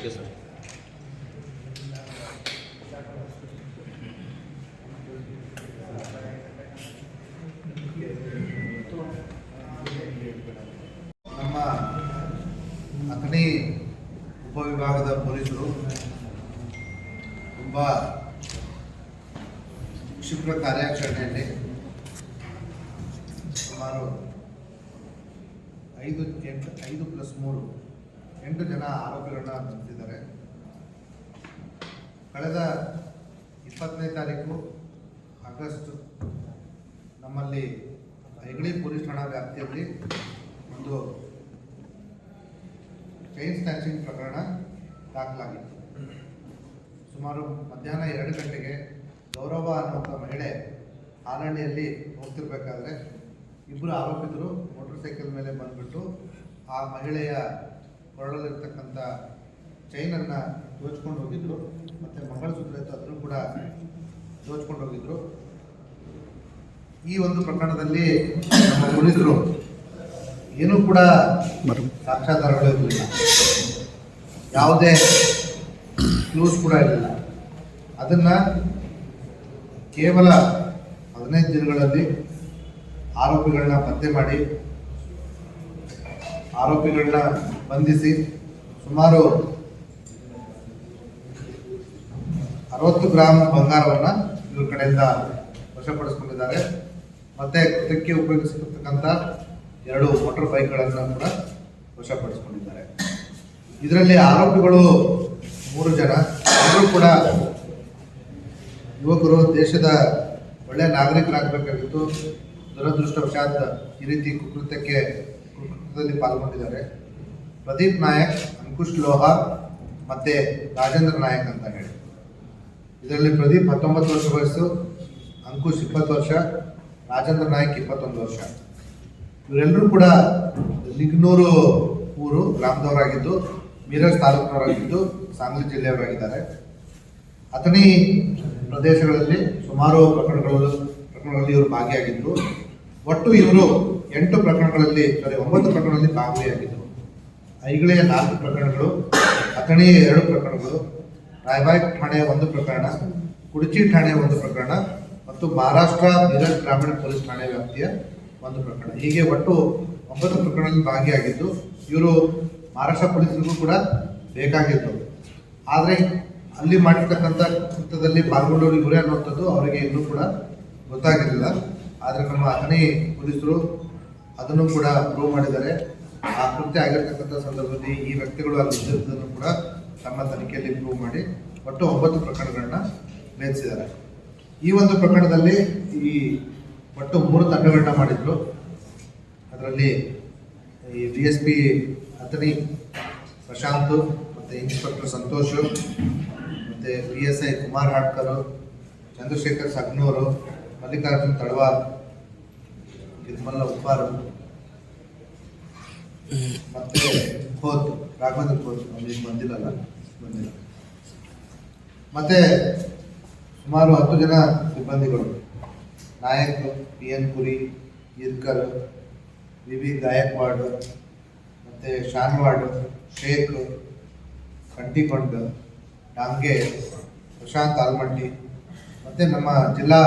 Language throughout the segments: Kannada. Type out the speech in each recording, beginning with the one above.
ಓಕೆ ಸರ್ ನಮ್ಮ ಅಗ್ನಿ ಉಪವಿಭಾಗದ ಪೊಲೀಸರು ತುಂಬ ಕ್ಷಿಪ್ರ ಕಾರ್ಯಾಚರಣೆಯಲ್ಲಿ ಸುಮಾರು ಐದು ಎಂಟು, ಐದು ಪ್ಲಸ್ ಮೂರು ಎಂಟು ಜನ ಆರೋಪಿಗಳನ್ನ ಬಂಧಿಸಿದ್ದಾರೆ. ಕಳೆದ ಇಪ್ಪತ್ತನೇ ತಾರೀಕು ಆಗಸ್ಟ್ ನಮ್ಮಲ್ಲಿ ಐಗಳಿ ಪೊಲೀಸ್ ಠಾಣಾ ವ್ಯಾಪ್ತಿಯಲ್ಲಿ ಒಂದು ಚೈನ್ ಸ್ನ್ಯಾಚಿಂಗ್ ಪ್ರಕರಣ ದಾಖಲಾಗಿತ್ತು. ಸುಮಾರು ಮಧ್ಯಾಹ್ನ ಎರಡು ಗಂಟೆಗೆ ಗೌರವ ಅನ್ನುವಂಥ ಮಹಿಳೆ ಹಾಲಹಳ್ಳಿಯಲ್ಲಿ ಹೋಗ್ತಿರ್ಬೇಕಾದ್ರೆ ಇಬ್ಬರು ಆರೋಪಿತರು ಮೋಟರ್ ಸೈಕಲ್ ಮೇಲೆ ಬಂದುಬಿಟ್ಟು ಆ ಮಹಿಳೆಯ ಕೊರಳಲ್ಲಿರ್ತಕ್ಕಂಥ ಚೈನನ್ನು ದೋಚ್ಕೊಂಡು ಹೋಗಿದ್ರು. ಮತ್ತು ಮಂಗಳಸೂತ್ರ ಇತ್ತು ಅದನ್ನು ಕೂಡ ದೋಚ್ಕೊಂಡು ಹೋಗಿದ್ರು. ಈ ಒಂದು ಪ್ರಕರಣದಲ್ಲಿ ನಮ್ಮ ಏನೂ ಕೂಡ ಸಾಕ್ಷಾಧಾರಗಳು ಇರಲಿಲ್ಲ. ಯಾವುದೇ ಕ್ಲೂಸ್ ಕೂಡ ಇರಲಿಲ್ಲ. ಅದನ್ನು ಕೇವಲ ಹದಿನೈದು ದಿನಗಳಲ್ಲಿ ಆರೋಪಿಗಳನ್ನ ಪತ್ತೆ ಮಾಡಿ ಆರೋಪಿಗಳನ್ನ ಬಂಧಿಸಿ ಸುಮಾರು ಅರವತ್ತು ಗ್ರಾಮ್ ಬಂಗಾರವನ್ನು ಇವ್ರ ಕಡೆಯಿಂದ ವಶಪಡಿಸ್ಕೊಂಡಿದ್ದಾರೆ. ಮತ್ತೆ ಕೃತ್ಯಕ್ಕೆ ಉಪಯೋಗಿಸಿರ್ತಕ್ಕಂಥ ಎರಡು ಮೋಟರ್ ಬೈಕ್ಗಳನ್ನು ಕೂಡ ವಶಪಡಿಸಿಕೊಂಡಿದ್ದಾರೆ. ಇದರಲ್ಲಿ ಆರೋಪಿಗಳು ಮೂರು ಜನ. ಎಲ್ಲರೂ ಕೂಡ ಯುವಕರು ದೇಶದ ಒಳ್ಳೆಯ ನಾಗರಿಕರಾಗಬೇಕಾಗಿತ್ತು. ದುರದೃಷ್ಟವಶಾತ್ ಈ ರೀತಿ ಕುಕೃತ್ಯಕ್ಕೆ ಕುಕೃತ್ಯದಲ್ಲಿ ಪಾಲ್ಗೊಂಡಿದ್ದಾರೆ. ಪ್ರದೀಪ್ ನಾಯಕ್, ಅಂಕುಶ್ ಲೋಹಾ ಮತ್ತೆ ರಾಜೇಂದ್ರ ನಾಯಕ್ ಅಂತ ಹೇಳಿ. ಇದರಲ್ಲಿ ಪ್ರದೀಪ್ ಹತ್ತೊಂಬತ್ತು ವರ್ಷ ವಯಸ್ಸು, ಅಂಕುಶ್ ಇಪ್ಪತ್ತು ವರ್ಷ, ರಾಜೇಂದ್ರ ನಾಯಕ್ ಇಪ್ಪತ್ತೊಂದು ವರ್ಷ. ಇವರೆಲ್ಲರೂ ಕೂಡ ಲಿಗ್ನೂರು ಊರು ಗ್ರಾಮದವರಾಗಿದ್ದು, ಮೀರಜ್ ತಾಲೂಕಿನವರಾಗಿದ್ದು, ಸಾಂಗ್ಲಿ ಜಿಲ್ಲೆಯವರಾಗಿದ್ದಾರೆ. ಅಥಣಿ ಪ್ರದೇಶಗಳಲ್ಲಿ ಸುಮಾರು ಪ್ರಕರಣಗಳು ಪ್ರಕರಣಗಳಲ್ಲಿ ಇವರು ಭಾಗಿಯಾಗಿದ್ದರು ಒಟ್ಟು ಇವರು ಎಂಟು ಪ್ರಕರಣಗಳಲ್ಲಿ ಸಾರಿ ಒಂಬತ್ತು ಪ್ರಕರಣದಲ್ಲಿ ಭಾಗಿಯಾಗಿದ್ದರು. ಐಗಳೆಯ ನಾಲ್ಕು ಪ್ರಕರಣಗಳು ಅಥಣಿಯ ಎರಡು ಪ್ರಕರಣಗಳು, ರಾಯಬಾಗ್ ಠಾಣೆಯ ಒಂದು ಪ್ರಕರಣ, ಕುಡಚಿ ಠಾಣೆಯ ಒಂದು ಪ್ರಕರಣ ಮತ್ತು ಮಹಾರಾಷ್ಟ್ರ ಮಿರಜ್ ಗ್ರಾಮೀಣ ಪೊಲೀಸ್ ಠಾಣೆ ವ್ಯಾಪ್ತಿಯ ಒಂದು ಪ್ರಕರಣ. ಹೀಗೆ ಒಟ್ಟು ಒಂಬತ್ತು ಪ್ರಕರಣದಲ್ಲಿ ಭಾಗಿಯಾಗಿದ್ದು, ಇವರು ಮಹಾರಾಷ್ಟ್ರ ಪೊಲೀಸರಿಗೂ ಕೂಡ ಬೇಕಾಗಿತ್ತು ಆದರೆ ಅಲ್ಲಿ ಮಾಡಿರ್ತಕ್ಕಂಥ ಕೃತ್ಯದಲ್ಲಿ ಪಾಲ್ಗೊಂಡವರು ಇವರೇ ಅನ್ನುವಂಥದ್ದು ಅವರಿಗೆ ಇನ್ನೂ ಕೂಡ ಗೊತ್ತಾಗಿರಲಿಲ್ಲ. ಆದರೆ ನಮ್ಮ ಅಥಣಿ ಪೊಲೀಸರು ಅದನ್ನು ಕೂಡ ಪ್ರೂವ್ ಮಾಡಿದ್ದಾರೆ. ಆ ಕೃತ್ಯ ಆಗಿರ್ತಕ್ಕಂಥ ಸಂದರ್ಭದಲ್ಲಿ ಈ ವ್ಯಕ್ತಿಗಳು ಅಲ್ಲಿದ್ದನ್ನು ಕೂಡ ತಮ್ಮ ತನಿಖೆಯಲ್ಲಿ ಪ್ರೂವ್ ಮಾಡಿ ಒಟ್ಟು ಒಂಬತ್ತು ಪ್ರಕರಣಗಳನ್ನ ಬೇಯಿಸಿದ್ದಾರೆ ಈ ಒಂದು ಪ್ರಕರಣದಲ್ಲಿ ಈ ಒಟ್ಟು ಮೂರು ತಂಡಗಳನ್ನ ಮಾಡಿದ್ರು. ಅದರಲ್ಲಿ ಈ D S P Athani Prashant ಮತ್ತು ಇನ್ಸ್ಪೆಕ್ಟರ್ ಸಂತೋಷ್, ಮತ್ತು P S I Kumar Hadkar, Chandrashekhar Sagnur, Mallikarjun Talwar Girmalla Uppar ಮತ್ತೆ ಖೋತ್ ರಾಘವೇಂದ್ರ ಖೋತ್ ಅಲ್ಲಿ ಬಂದಿಲ್ಲಲ್ಲ, ಬಂದಿಲ್ಲ. ಮತ್ತೆ ಸುಮಾರು ಹತ್ತು ಜನ ಸಿಬ್ಬಂದಿಗಳು, Nayak, P N Puri, Irkar, V V Gaikwad, ಮತ್ತು ಶಾನ್ವಾಡ್, ಶೇಖ್ ಕಂಟಿಕೊಂಡ್ ಡಾಂಗೆ, ಪ್ರಶಾಂತ್ ಆಲ್ಮಟ್ಟಿ, ಮತ್ತು ನಮ್ಮ ಜಿಲ್ಲಾ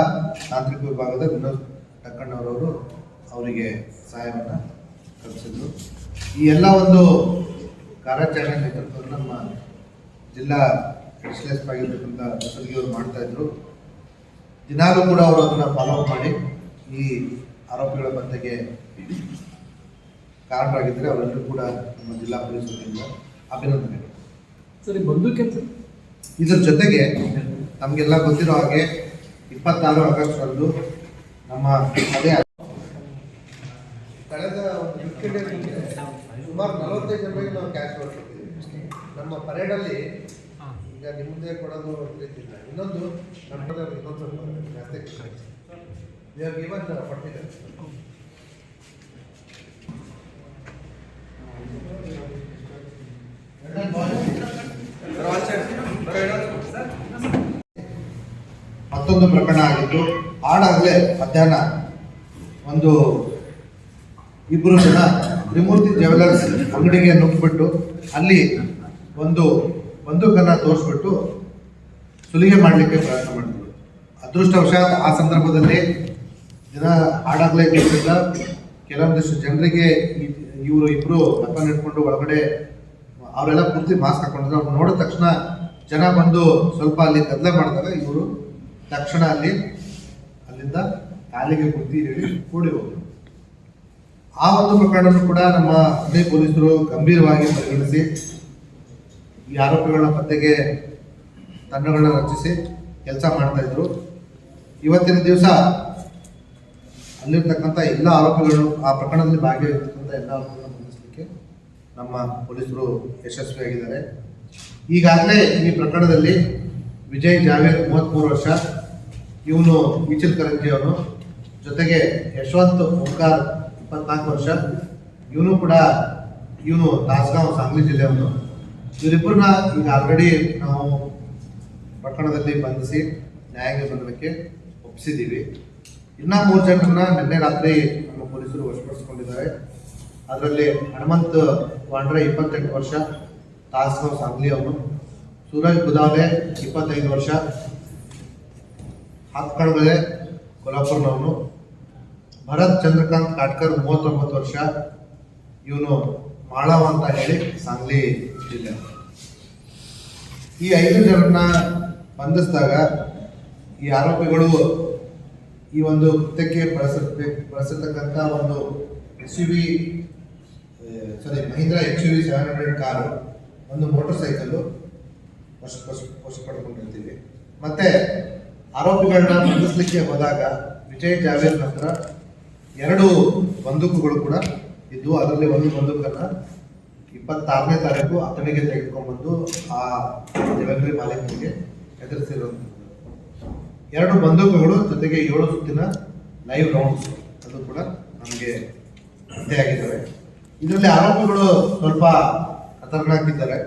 ತಾಂತ್ರಿಕ ವಿಭಾಗದ ವಿನೋದ್ ಟಕ್ಕಣ್ಣವರವರು ಅವರಿಗೆ ಸಹಾಯವನ್ನು ಕಲ್ಪಿಸಿದ್ರು ಈ ಎಲ್ಲ ಒಂದು ಕಾರ್ಯಾಚರಣೆ ನೇತೃತ್ವವನ್ನು ನಮ್ಮ ಜಿಲ್ಲಾ ಸ್ಪೆಷಲಿಸ್ಟ್ ಆಗಿರ್ತಕ್ಕಂಥ ಅವರು ಮಾಡ್ತಾ ಇದ್ರು. ದಿನಾಲೂ ಕೂಡ ಅವರು ಅದನ್ನು ಫಾಲೋ ಮಾಡಿ ಈ ಆರೋಪಿಗಳ ಪತ್ತೆಗೆ ಕಾರಣರಾಗಿದ್ದರೆ ಅವರೆಲ್ಲರೂ ಕೂಡ ನಮ್ಮ ಜಿಲ್ಲಾ ಪೊಲೀಸ್ ವತಿಯಿಂದ ಅಭಿನಂದನೆ ಸರಿ ಬಂದೂಕೆ ಇದ್ರ ಜೊತೆಗೆ ನಮಗೆಲ್ಲ ಗೊತ್ತಿರೋ ಹಾಗೆ ಇಪ್ಪತ್ತಾರು ಆಗಸ್ಟ್ ಅಂದು ನಮ್ಮ ಅದೇ ಕಳೆದ ಒಂದು ಡೇಸ್ ಸುಮಾರು ನಲವತ್ತೈದು ಜನರಿಗೆ ನಾವು ಕ್ಯಾಶ್ ಕೊಡ್ತಿದ್ದೀವಿ ನಮ್ಮ ಪರೇಡಲ್ಲಿ ಈಗ ನಿಮ್ಮದೇ ಕೊಡೋದು ರೀತಿಲ್ಲ ಇನ್ನೊಂದು ನಮ್ಮದು ಇನ್ನೊಂದು ಜಾಸ್ತಿ ಇವಾಗ ಇವನ್ ಪಟ್ಟಿದೆ ಮತ್ತೊಂದು ಪ್ರಕರಣ ಆಗಿದ್ದು ಆಡಾಗಲೇ ಮಧ್ಯಾಹ್ನ ಒಂದು ಇಬ್ಬರು ಜನ ತ್ರಿಮೂರ್ತಿ ಜ್ಯುವೆಲರ್ಸ್ ಅಂಗಡಿಗೆ ನುಗ್ಗಿಬಿಟ್ಟು ಅಲ್ಲಿ ಒಂದು ಬಂದೂಕನ್ನು ತೋರಿಸ್ಬಿಟ್ಟು ಸುಲಿಗೆ ಮಾಡಲಿಕ್ಕೆ ಪ್ರಯತ್ನ ಮಾಡಿದ್ರು. ಅದೃಷ್ಟವಶಾತ್ ಆ ಸಂದರ್ಭದಲ್ಲಿ ಜನ ಹಾಡಾಗಲೇ ಇದ್ದಿದ್ದರಿಂದ ಕೆಲವೊಂದಿಷ್ಟು ಜನರಿಗೆ ಇವರು ಇಬ್ಬರು ವೆಪನ್ ಇಟ್ಕೊಂಡು ಒಳಗಡೆ ಅವರೆಲ್ಲ ಪೂರ್ತಿ ಮಾಸ್ಕ್ ಹಾಕೊಂಡಿದ್ರು. ಅವ್ರು ನೋಡಿದ ತಕ್ಷಣ ಜನ ಬಂದು ಸ್ವಲ್ಪ ಅಲ್ಲಿ ಗದ್ದಲ ಮಾಡಿದಾಗ ಇವರು ತಕ್ಷಣ ಅಲ್ಲಿ ಅಲ್ಲಿಂದ ಕಾಲಿಗೆ ಬುದ್ಧಿ ಹೇಳಿ ಕೂಡಿ ಆ ಒಂದು ಪ್ರಕರಣವನ್ನು ಕೂಡ ನಮ್ಮ ಅದೇ ಪೊಲೀಸರು ಗಂಭೀರವಾಗಿ ಪರಿಗಣಿಸಿ ಈ ಆರೋಪಿಗಳ ಪತ್ತೆಗೆ ತಂಡಗಳನ್ನ ರಚಿಸಿ ಕೆಲಸ ಮಾಡ್ತಾ ಇದ್ರು. ಇವತ್ತಿನ ದಿವಸ ಅಲ್ಲಿರ್ತಕ್ಕಂಥ ಎಲ್ಲ ಆರೋಪಿಗಳು ಆ ಪ್ರಕರಣದಲ್ಲಿ ಭಾಗಿಯಾಗಿರ್ತಕ್ಕಂಥ ಎಲ್ಲ ಆರೋಪಿಗಳನ್ನು ಬಂಧಿಸಲಿಕ್ಕೆ ನಮ್ಮ ಪೊಲೀಸರು ಯಶಸ್ವಿಯಾಗಿದ್ದಾರೆ. ಈಗಾಗಲೇ ಈ ಪ್ರಕರಣದಲ್ಲಿ ವಿಜಯ್ ಜಾವೇದ್ ಮೂವತ್ತ್ಮೂರು ವರ್ಷ, ಇವನು ಈಚಲ್ ಕರಂಜಿ ಅವನು ಜೊತೆಗೆ ಯಶವಂತ್ ಓಂಕಾರ್ ಇಪ್ಪತ್ನಾಲ್ಕು ವರ್ಷ. ಇವನು ಕೂಡ ಇವನು ತಾಸ್ಗಾಂವ್ ಸಾಂಗ್ಲಿ ಜಿಲ್ಲೆಯವನು. ಇವರಿಬ್ಬರನ್ನ ಈಗ ಆಲ್ರೆಡಿ ನಾವು ಪ್ರಕರಣದಲ್ಲಿ ಬಂಧಿಸಿ ನ್ಯಾಯಾಂಗ ಬಂಧನಕ್ಕೆ ಒಪ್ಪಿಸಿದ್ದೀವಿ. ಇನ್ನೂ ಮೂರು ಜನರನ್ನ ನಿನ್ನೆ ರಾತ್ರಿ ನಮ್ಮ ಪೊಲೀಸರು ವಶಪಡಿಸಿಕೊಂಡಿದ್ದಾರೆ. ಅದರಲ್ಲಿ ಹನುಮಂತ್ ವಾಂಡ್ರೆ ಇಪ್ಪತ್ತೆಂಟು ವರ್ಷ ತಾಸ್ಗಾಂವ್ ಸಾಂಗ್ಲಿ ಅವನು. ಸೂರಜ್ ಬುದಾವೆ ಇಪ್ಪತ್ತೈದು ವರ್ಷ. ಹಾತ್ಕಳ್ಗಲೆ ಕೊಲ್ಹಾಪುರ್ನವನು. ಭರತ್ ಚಂದ್ರಕಾಂತ್ ಕಾಟ್ಕರ್ ಮೂವತ್ತೊಂಬತ್ತು ವರ್ಷ. ಇವನು ಮಾಳವ ಅಂತ ಹೇಳಿ ಸಾಂಗ್ಲಿ ಜಿಲ್ಲೆ ಈ ಐದು ಜನರನ್ನ ಬಂಧಿಸಿದಾಗ ಈ ಆರೋಪಿಗಳು ಈ ಒಂದು ಕೃತ್ಯಕ್ಕೆ ಬಳಸಬೇಕು ಬಳಸಿರ್ತಕ್ಕಂಥ ಒಂದು S U V sorry Mahindra X U V seven hundred car, ಒಂದು ಮೋಟರ್ ಸೈಕಲ್ಲು ವಶ ವಶ ಪಡ್ಕೊಂಡಿರ್ತೀವಿ ಮತ್ತೆ ಆರೋಪಿಗಳನ್ನ ಬಂಧಿಸ್ಲಿಕ್ಕೆ ಹೋದಾಗ ವಿಜಯ್ ಜಾವೇದ್ ಹತ್ರ ಎರಡು ಬಂದೂಕುಗಳು ಕೂಡ ಇದ್ದು ಅದರಲ್ಲಿ ಒಂದು ಬಂದೂಕನ್ನ ಇಪ್ಪತ್ತಾರನೇ ತಾರೀಕು ಅತನಿಗೆ ತೆಗೆದುಕೊಂಡ್ಬಂದು ಆ ಜಲಗರಿ ಮಾಲೀಕನಿಗೆ ಎದುರಿಸಿರುವಂಥದ್ದು. ಎರಡು ಬಂದೂಕುಗಳು ಜೊತೆಗೆ ಏಳು ಸುತ್ತಿನ ಲೈವ್ ರೌಂಡ್ಸ್ ಅದು ಕೂಡ ನಮಗೆ ಪತ್ತೆಯಾಗಿದ್ದಾವೆ ಇದರಲ್ಲಿ ಆರೋಪಿಗಳು ಸ್ವಲ್ಪ ಖತರ್ನಾಕ್ ಇದ್ದಾರೆ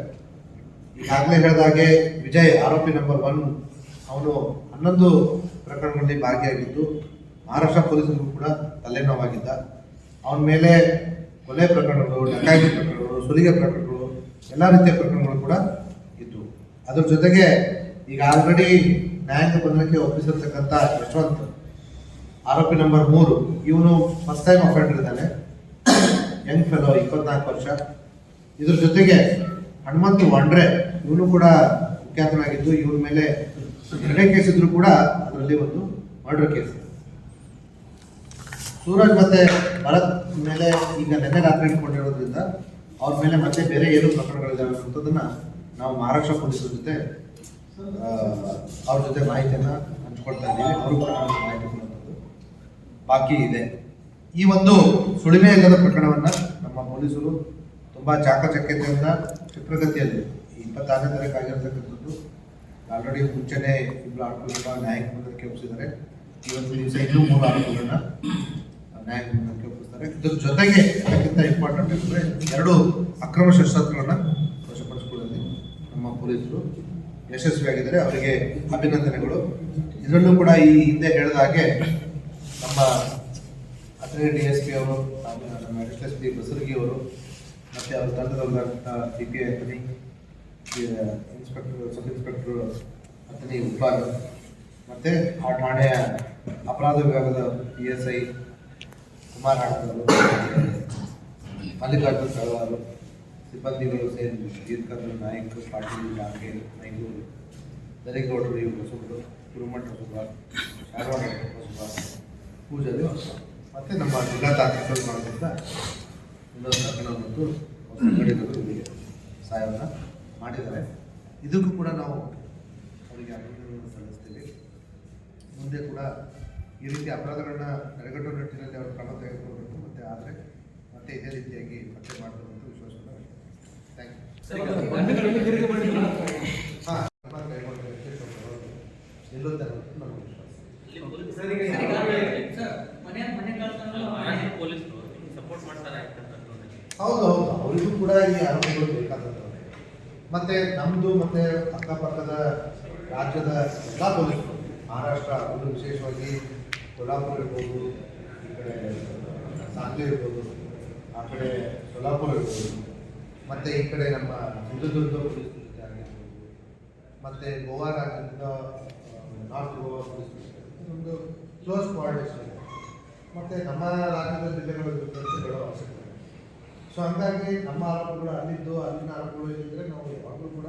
ಹೇಳಿದ ಹಾಗೆ ವಿಜಯ್ ಆರೋಪಿ ನಂಬರ್ ಒನ್ ಅವನು ಹನ್ನೊಂದು ಪ್ರಕರಣಗಳಲ್ಲಿ ಭಾಗಿಯಾಗಿದ್ದು ಮಹಾರಾಷ್ಟ್ರ ಪೊಲೀಸರು ಕೂಡ ತಲೆನೋವಾಗಿದ್ದ ಅವನ ಮೇಲೆ ಕೊಲೆ ಪ್ರಕರಣಗಳು, ಡಕಾಯಿತಿ ಪ್ರಕರಣಗಳು, ಸುಲಿಗೆ ಪ್ರಕರಣಗಳು, ಎಲ್ಲ ರೀತಿಯ ಪ್ರಕರಣಗಳು ಕೂಡ ಇದ್ದವು ಅದ್ರ ಜೊತೆಗೆ ಈಗ ಆಲ್ರೆಡಿ ನ್ಯಾಯಾಂಗ ಬಂಧನಕ್ಕೆ ಒಪ್ಪಿಸಿರ್ತಕ್ಕಂಥ ಯಶವಂತ್, ಆರೋಪಿ ನಂಬರ್ ಮೂರು, ಇವನು ಫಸ್ಟ್ ಟೈಮ್ ಅಫೆಂಡರ್ ಇದ್ದಾನೆ. ಯಂಗ್ ಫೆಲೋ ಇಪ್ಪತ್ನಾಲ್ಕು ವರ್ಷ. ಇದ್ರ ಜೊತೆಗೆ ಹನುಮಂತ್ ವಾಂಡ್ರೆ, ಇವನು ಕೂಡ ಕುಖ್ಯಾತನಾಗಿದ್ದು ಇವನ ಮೇಲೆ ಎರಡೇ ಕೇಸ್ ಇದ್ರು ಕೂಡ ಅದರಲ್ಲಿ ಒಂದು ಮರ್ಡರ್ ಕೇಸ್ ಸೂರಜ್ ಮತ್ತೆ ಭರತ್ ಮೇಲೆ ಈಗ ನೆನ್ನೆ ರಾತ್ರಿ ಇಟ್ಕೊಂಡಿರೋದ್ರಿಂದ ಅವ್ರ ಮೇಲೆ ಮತ್ತೆ ಬೇರೆ ಏನು ಪ್ರಕರಣಗಳಿದ್ದಾವೆ ಅನ್ನೋದನ್ನ ನಾವು ಮಹಾರಾಷ್ಟ್ರ ಪೊಲೀಸರ ಜೊತೆ ಅವ್ರ ಜೊತೆ ಮಾಹಿತಿಯನ್ನ ಹಂಚ್ಕೊಳ್ತಾ ಇದ್ದೀವಿ. ಅವರು ಮಾಹಿತಿ ಬಾಕಿ ಇದೆ. ಈ ಒಂದು ಸುಳಿಮೆ ಇಲ್ಲದ ಪ್ರಕರಣವನ್ನ ನಮ್ಮ ಪೊಲೀಸರು ತುಂಬಾ ಚಾಕಚಕ್ಯತೆಯಿಂದ ಕ್ಷಿಪ್ರಗತಿಯಲ್ಲಿ ಇಪ್ಪತ್ತಾರನೇ ತಾರೀಕು ಆಗಿರ್ತಕ್ಕಂಥದ್ದು ಆಲ್ರೆಡಿ ಮುಂಚೆನೆ ಇಬ್ಬರು ಆರೋಪಿಗಳನ್ನ ನ್ಯಾಯಾಂಗ ಬಂಧನಕ್ಕೆ ಒಪ್ಪಿಸಿದ್ದಾರೆ. ಇವತ್ತು ದಿವಸ ಇನ್ನೂ ಮೂರು ಆರೋಪಿಗಳನ್ನ ಬಂಧನಕ್ಕೆ ಒಪ್ಪಿಸ್ತಾರೆ. ಇದ್ರ ಜೊತೆಗೆ ಅದಕ್ಕಿಂತ ಇಂಪಾರ್ಟೆಂಟ್ ಅಂದರೆ ಎರಡು ಅಕ್ರಮ ಶಸ್ತ್ರಾಸ್ತ್ರಗಳನ್ನ ವಶಪಡಿಸಿಕೊಳ್ಳುವಲ್ಲಿ ನಮ್ಮ ಪೊಲೀಸರು ಯಶಸ್ವಿಯಾಗಿದ್ದಾರೆ. ಅವರಿಗೆ ಅಭಿನಂದನೆಗಳು. ಇದರಲ್ಲೂ ಕೂಡ ಈ ಹಿಂದೆ ಹೇಳಿದ ಹಾಗೆ ನಮ್ಮ ಅತ್ರಿ ಡಿ ಎಸ್ ಪಿ ಅವರು ನಮ್ಮ ಎಸ್ ಎಸ್ ಪಿ ಅವರು, ಮತ್ತು ಅವರ ತಂಡದವರಾದಂಥ D P Athani inspector, sub inspector Athani Uppar ಮತ್ತು ಆ ಠಾಣೆಯ ಅಪರಾಧ ವಿಭಾಗದ P S I Kumar Hadkar Mallikarjun Salwar ಸಿಬ್ಬಂದಿಗಳು ಸೇರಿ ಗೀರ್ಕಂದ್ರ ನಾಯಕ್ ಪಾಟೀಲ್ ಜಾಂಗೆ ಮೈಗೂರು ದರೇಗೌಡರು, ಇವರು ಹೊಸಬರು ಗುರುಮಠ ಹೊಸಬ ಶಾರವಾಡ ಹೊಸಬ ಪೂಜಾರಿ ಮತ್ತು ನಮ್ಮ ಜಿಲ್ಲಾ ತಾಂತ್ರಿಕರು ಮಾಡೋದ್ರಿಂದ ಇನ್ನೊಂದು ಹದಿನೊಂದು ಮತ್ತು ಇವರಿಗೆ ಸಹಾಯವನ್ನು ಮಾಡಿದ್ದಾರೆ. ಇದಕ್ಕೂ ಕೂಡ ನಾವು ಅವರಿಗೆ ಅಭಿನಂದನೆ ಸಲ್ಲಿಸ್ತೀವಿ. ಮುಂದೆ ಕೂಡ ಈ ರೀತಿ ಅಪರಾಧಗಳನ್ನ ತಡೆಗಟ್ಟುವ ನಿಟ್ಟಿನಲ್ಲಿ ಅವರು ಕ್ರಮ ತೆಗೆದುಕೊಳ್ಬೇಕು ಮತ್ತೆ ಆದರೆ ಮತ್ತೆ ಇದೇ ರೀತಿಯಾಗಿ ಪತ್ತೆ ಮಾಡಬೇಕು ಅಂತ ವಿಶ್ವಾಸವನ್ನು ವಿಶ್ವಾಸ. ಹೌದು. ಹೌದು ಅವರಿಗೂ ಕೂಡ ಈ ಆರೋಪಗಳು ಬೇಕಾದದ್ದು ಮತ್ತೆ ನಮ್ಮದು ಮತ್ತೆ ಅಕ್ಕಪಕ್ಕದ ರಾಜ್ಯದ ಎಲ್ಲ ಪೊಲೀಸರು ಮಹಾರಾಷ್ಟ್ರ ಅವರು ವಿಶೇಷವಾಗಿ ಕೊಲ್ಹಾಪುರ ಇರ್ಬೋದು, ಈ ಕಡೆ ಸಾಂಗ್ಲಿ ಇರ್ಬೋದು, ಆ ಕಡೆ ಸೊಲ್ಲಾಪುರ ಇರ್ಬೋದು, ಮತ್ತು ಈ ಕಡೆ ನಮ್ಮ ಚಿತ್ರದುರ್ಗ ಪೊಲೀಸ್ ಆಗಿರ್ಬೋದು, ಮತ್ತು ಗೋವಾ ರಾಜ್ಯದಿಂದ ನಾರ್ತ್ ಗೋವಾ ಪೊಲೀಸ್ ಒಂದು ಕ್ಲೋಸ್ ಕೋಆರ್ಡಿನೇಷನ್. ಮತ್ತು ನಮ್ಮ ರಾಜ್ಯದ ಜಿಲ್ಲೆಗಳ ಕೆಲಸಗಳು ಅವಶ್ಯಕತೆ ಸೊ ಹಂಗಾಗಿ ನಮ್ಮ ಆರೋಪಗಳು ಅಲ್ಲಿದ್ದು, ಅಲ್ಲಿನ ಆರೋಪಗಳು ಇದ್ದರೆ ನಾವು ಯಾವಾಗಲೂ ಕೂಡ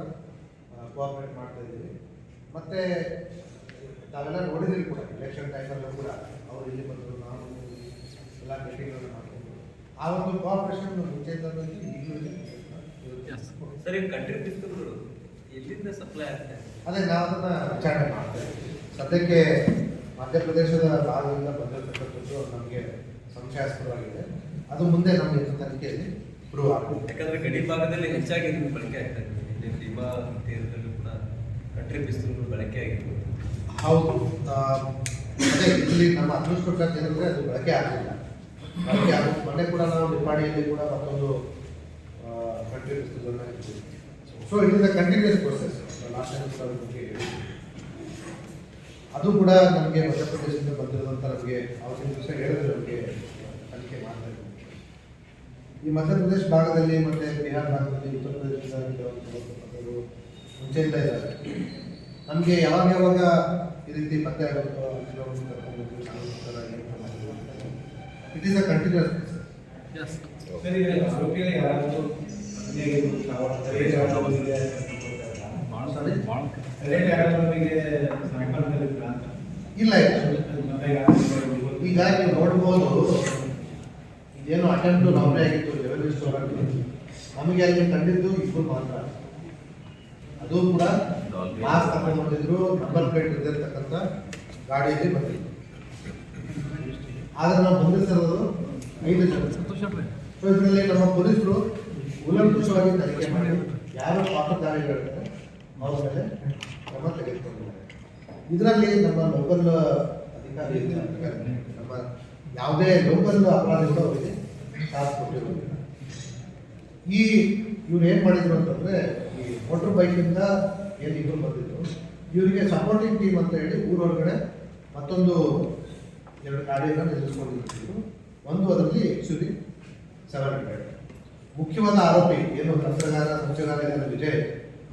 ಕೋಆಪರೇಟ್ ಮಾಡ್ತಾ ಇದ್ದೀವಿ. ಮತ್ತು ತಾವೆಲ್ಲ ನೋಡಿದ್ರಿ ಕೂಡ ಎಲೆಕ್ಷನ್ ಟೈಮಲ್ಲೂ ಕೂಡ. ಅವ್ರು ಇಲ್ಲಿ ಬಂದರು ನಾವು ಎಲ್ಲ ಮೀಟಿಂಗ್ಗಳನ್ನು ಮಾಡ್ಕೊಂಡು. ಆ ಒಂದು ಕೋಆಪರೇಷನ್ ಮುಂಚೆಯಿಂದ ಈಗಲೂ ಇದೆ. ಸರ್ ಈಗ ಕಂಟ್ರಿ ಎಲ್ಲಿಂದ ಸಪ್ಲೈ ಆಗ್ತದೆ ಅದೇ ನಾವು ಅದನ್ನ ವಿಚಾರಣೆ ಮಾಡ್ತಾ ಇದ್ದೀವಿ. ಸದ್ಯಕ್ಕೆ ಮಧ್ಯಪ್ರದೇಶದ ಭಾಗದಿಂದ ಬಂದಿರತಕ್ಕಂಥದ್ದು ನಮಗೆ ಸಂಶಯಾಸ್ಪದವಾಗಿದೆ. ಅದು ಮುಂದೆ ನಮಗೆ ತನಿಖೆಯಲ್ಲಿ ಪ್ರೂವ್ ಆಗುತ್ತೆ. ಯಾಕಂದ್ರೆ ಗಡಿ ಭಾಗದಲ್ಲಿ ಹೆಚ್ಚಾಗಿ ಬಳಕೆ ಆಗ್ತಾ ಇದೆ. ಇಲ್ಲಿ ಭೀಮಾ ತೀರದಲ್ಲೂ ಕೂಡ ಕಂಟ್ರಿ ಪಿಸ್ತೂಲ್ಗಳು ಬಳಕೆ ಆಗಿರ್ಬೋದು. ಹೌದು. ಅದೇ, ಇಲ್ಲಿ ನಮ್ಮ ಅದೃಷ್ಟ ಏನಂದ್ರೆ ಅದು ಬಳಕೆ ಆಗಲಿಲ್ಲ. ಬಳಕೆ ಆಗ ಮೊನ್ನೆ ಕೂಡ ನಾವು ನಿಪ್ಪಾಣಿಯಲ್ಲಿ ಕೂಡ ಮತ್ತೊಂದು country so a continuous process last ಬಗ್ಗೆ ಅದು ಕೂಡ ನಮಗೆ ಮಧ್ಯಪ್ರದೇಶದಿಂದ ಬಂದಿರೋದಂತ ನಮಗೆ ಅವತ್ತಿನ ದಿವಸ ಹೇಳಿದ್ರೆ ನಮಗೆ ತನಿಖೆ ಮಾಡ್ತಾ ಈ ಮಧ್ಯಪ್ರದೇಶ ಭಾಗದಲ್ಲಿ ಮತ್ತೆ ಬಿಹಾರ್ ಭಾಗದಲ್ಲಿ ಉತ್ತರ ಪ್ರದೇಶದಿಂದ ಮುಂಚೆಯಿಂದ ಇದ್ದಾರೆ ನಮಗೆ ಯಾವಾಗ ಯಾವಾಗ ಈ ರೀತಿ ಮತ್ತೆ ಆಗುತ್ತೋ. It is a continuous. ಇಲ್ಲ ಈಗ ನೀವು ನೋಡ್ಬೋದು ಇದೇನು ಅಟೆಂಪ್ಟ್ ನಮ್ಮದೇ ಆಗಿತ್ತು ಲೆವೆಲ್ ಸ್ಟೋರ್ ನಮಗೆ ಅಲ್ಲಿ ಕಂಡಿದ್ದು ಇಬ್ಬರು ಮಾತ್ರ. ಅದು ಕೂಡ ಮಾಸ್ಕ್ ತಗೊಂಡು ಬಂದಿದ್ರು ನಂಬರ್ ಪ್ಲೇಟ್ ಇರ್ತಕ್ಕಂಥ ಗಾಡಿಯಲ್ಲಿ ಬಂದಿದ್ರು ಆದರೆ ನಾವು ಬಂಧಿಸಿರೋದು ಐದು ಜನ. ಸೊ ಇದರಲ್ಲಿ ನಮ್ಮ ಪೊಲೀಸರು ಉಲ್ಲಂಕುಷವಾಗಿ ತನಿಖೆ ಮಾಡಿ ಯಾರು ಪಾತ್ರಧಾರಿಗಳಿರ್ತಾರೆ ಅವ್ರ ಮೇಲೆ ಕ್ರಮ ತೆಗೆದುಕೊಂಡಿದ್ದಾರೆ. ಇದರಲ್ಲಿ ನಮ್ಮ ಲೋಕಲ್ ಅಧಿಕಾರಿ. ನಮ್ಮ ಯಾವುದೇ ಲೋಕಲ್ ಅಪರಾಧಿಗಳು ಅವರಿಗೆ ಸಾಥ್ ಕೊಟ್ಟಿರೋದಿಲ್ಲ. ಈ ಇವ್ರು ಏನು ಮಾಡಿದ್ರು ಅಂತಂದ್ರೆ ಮೋಟರ್ ಬೈಕಿಂದ ಇಬ್ಬರು ಬಂದಿದ್ರು ಇವರಿಗೆ ಸಪೋರ್ಟಿಂಗ್ ಟೀಮ್ ಅಂತ ಹೇಳಿ ಊರೊಳಗಡೆ ಮತ್ತೊಂದು ಎರಡು ಗಾಡಿಯನ್ನು ನಿಲ್ಲಿಸ್ಕೊಂಡಿರ್ತಿದ್ರು ಒಂದು ಅದರಲ್ಲಿ ಎಕ್ಸುರಿ ಸೆವೆನ್ ಮುಖ್ಯವಾದ ಆರೋಪಿ, ಏನು ತಂತ್ರಗಾರ ಸಂಚಗಾರ ವಿಜಯ್,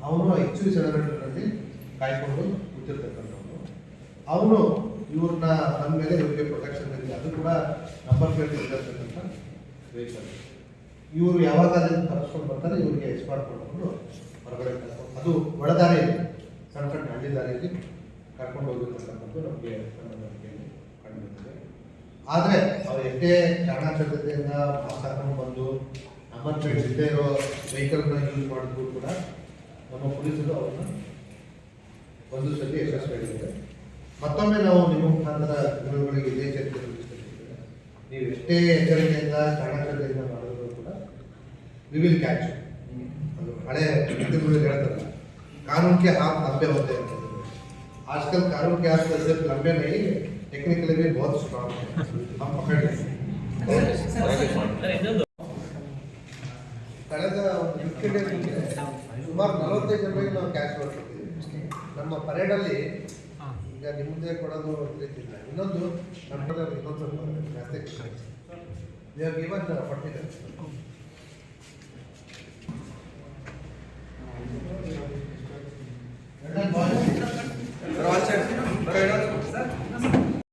ಅವನು ಹೆಚ್ಚು ಸೆವೆನ್ ಕಾಯ್ಕೊಂಡು ಕೂತಿರ್ತಕ್ಕಂಥವ್ರು. ಅವನು ಇವ್ರನ್ನ ನಮ್ಮ ಮೇಲೆ ಇವರಿಗೆ ಪ್ರೊಟೆಕ್ಷನ್ ಇದೆ ಅದು ಕೂಡ ನಂಬರ್ ಪ್ಲೇಟ್ ಇರ್ತಕ್ಕಂಥ ವೆಹಿಕಲ್ ಇವರು ಯಾವಾಗ ಅದನ್ನು ತರಿಸ್ಕೊಂಡು ಬರ್ತಾರೆ, ಇವರಿಗೆ ಎಕ್ಸ್ಪಾರ್ಟ್ ಮಾಡಿಕೊಂಡು ಹೊರಗಡೆ ಕರ್ಕೊಂಡು ಅದು ಒಳದಾರಿ ಸಣ್ಣ ಸಣ್ಣ ಹಳ್ಳಿ ದಾರಿಯಲ್ಲಿ ಕರ್ಕೊಂಡು ಹೋಗಿರ್ತಕ್ಕಂಥದ್ದು ನಮಗೆ ನಮ್ಮ ನಂಬಿಕೆಯಲ್ಲಿ ಕಂಡು ಆದರೆ ಅವ್ರು ಎಷ್ಟೇ ಚಾಣಾಕ್ಷತೆಯಿಂದ ಮಾಸ್ಕ್ ಹಾಕೊಂಡು ಬಂದು ನಮ್ಮ ಜೊತೆ ಇರೋ ವೆಹಿಕಲ್ಗಳನ್ನ ಯೂಸ್ ಮಾಡಿದ್ರು ಕೂಡ ನಮ್ಮ ಪೊಲೀಸರು ಅವ್ರನ್ನ ಒಂದು ಸತಿ ಯಶಸ್ವಿಯಾಗಿದೆ ಮತ್ತೊಮ್ಮೆ ನಾವು ನಿಮ್ಮ ಮುಖಾಂತರ ಜನಗಳಿಗೆ ಇದೇ ಚರ್ಚೆ ನೀವು ಎಷ್ಟೇ ಎಚ್ಚರಿಕೆಯಿಂದ ಚಾಣಾಕ್ಷತೆಯಿಂದ ಮಾಡಿದ್ರು ಕೂಡ ವಿ ವಿಲ್ ಕ್ಯಾಚ್ ಹಳೆ ಹಿಂದೂಗಳು ಹೇಳ್ತಾರಲ್ಲ कानून के हाथ लंबे होते हैं आजकल कानून के हाथ सिर्फ लंबे नहीं टेक्निकली भी बहुत स्ट्रांग है हम पकड़ लेंगे ಸರ್ ಇನ್ನೊಂದು ಕಳೆದ ಒಂದು ಫಿಫ್ಟಿ ಡೇಸ್ ಹಿಂದೆ ಸುಮಾರು ನಲವತ್ತೈದು ಜನರಿಗೆ ನಾವು ಕ್ಯಾಶ್ ಮಾಡ್ತಿದ್ದೀವಿ ನಮ್ಮ ಪರೇಡಲ್ಲಿ ಈಗ ನಿಮ್ಮ ಮುಂದೆ ಕೊಡೋದು ಒಂದು ರೀತಿ ಇಲ್ಲ ಇನ್ನೊಂದು ನಮ್ಮ ಇನ್ನೊಂದು ಸ್ವಲ್ಪ ಜಾಸ್ತಿ ಗಿವನ್ ಪಟ್ಟಿದೆ రావాలి సార్